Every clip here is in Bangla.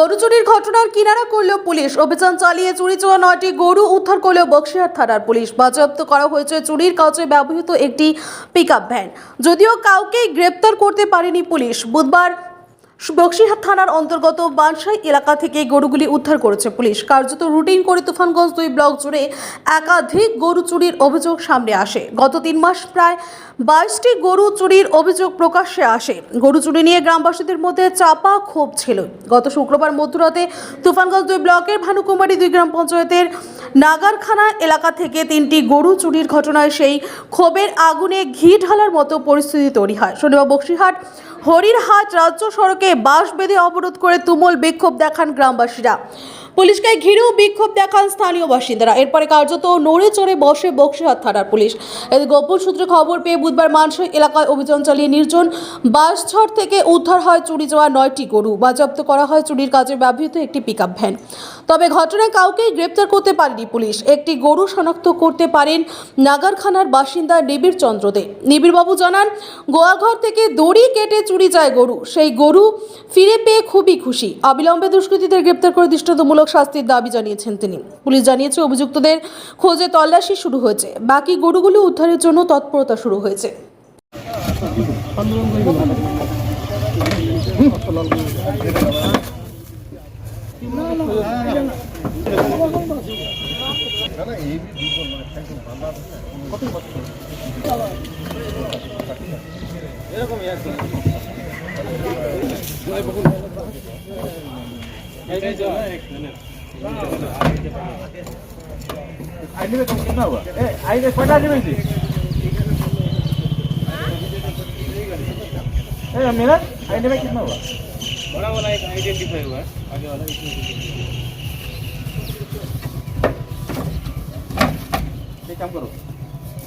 গরু চুরির ঘটনার কিনারা করল পুলিশ। অভিযান চালিয়ে চুরি চোয়া নয়টি গরু উদ্ধার করল বক্সিহাট থানার পুলিশ। বাজেয়াপ্ত করা হয়েছে, চুরির কাজে ব্যবহৃত একটি পিকআপ ভ্যান যদিও কাউকেই গ্রেপ্তার করতে পারেনি পুলিশ। বুধবার বক্সিহাট থানার অন্তর্গত বানসাই এলাকা থেকে গরুগুলি উদ্ধার করেছে পুলিশ। কার্যত রুটিন করে তুফানগঞ্জ দুই ব্লক জুড়ে একাধিক গরু চুরির অভিযোগ সামনে আসে। গত তিন মাস প্রায় বাইশটি গরু চুরির অভিযোগ প্রকাশ্যে আসে। গরু চুরি নিয়ে গ্রামবাসীদের মধ্যে চাপা ক্ষোভ ছিল। গত শুক্রবার মধ্যরাতে তুফানগঞ্জ দুই ব্লকের ভানুকুমারী দুই গ্রাম পঞ্চায়েতের নাগারখানা এলাকা থেকে তিনটি গরু চুরির ঘটনায় সেই ক্ষোভের আগুনে ঘি ঢালার মতো পরিস্থিতি তৈরি হয়। শনিবার বক্সিরহাট, হরিরহাট রাজ্য সড়কে বাঁশ বেঁধে অবরোধ করে তুমুল বিক্ষোভ দেখান গ্রামবাসীরা। পুলিশকে ঘিরেও বিক্ষোভ দেখান স্থানীয় বাসিন্দারা। এরপরে কার্যত নড়ে চড়ে বসে বক্সিরহাট থানার পুলিশ। গোপন সূত্রে খবর পেয়ে বুধবার মানসই এলাকায় অভিযান চালিয়ে নির্জন বাঁশঝড় থেকে উদ্ধার হয় চুরি যাওয়া নয়টি গরু। বাজেয়াপ্ত করা হয় চুরির কাজে ব্যবহৃত একটি পিকআপ ভ্যান তবে ঘটনায় কাউকেই গ্রেপ্তার করতে পারেনি পুলিশ। একটি গরু শনাক্ত করতে পারেন নাগারখানার বাসিন্দা নিবিড় চন্দ্র দে। নিবিড়বাবু জানান, গোয়াঘর থেকে দড়ি কেটে চুরি যায় গরু। সেই গরু ফিরে পেয়ে খুবই খুশি। অবিলম্বে দুষ্কৃতীদের গ্রেপ্তার করে দৃষ্টান্তমূলক দৃষ্টান্তমূলক শাস্তির দাবি জানিয়েছেন তিনি। পুলিশ জানিয়েছে, অভিযুক্তদের খোঁজে তল্লাশি শুরু হয়েছে। বাকি গরুগুলো উদ্ধারের জন্য তৎপরতা শুরু হয়েছে। এরকম आईने पटा जी मेरा आईने में कितना हुआ बड़ा वाला एक आइडेंटिफाई हुआ आगे वाला काम करो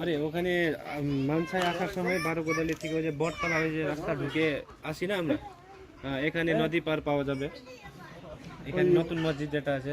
আরে ওখানে মানসায় আসার সময় বারো কোদালি থেকে ওই যে বটতলা ওই যে রাস্তা ঢুকে আসি না আমরা এখানে নদী পার পাওয়া যাবে এখানে নতুন মসজিদ যেটা আছে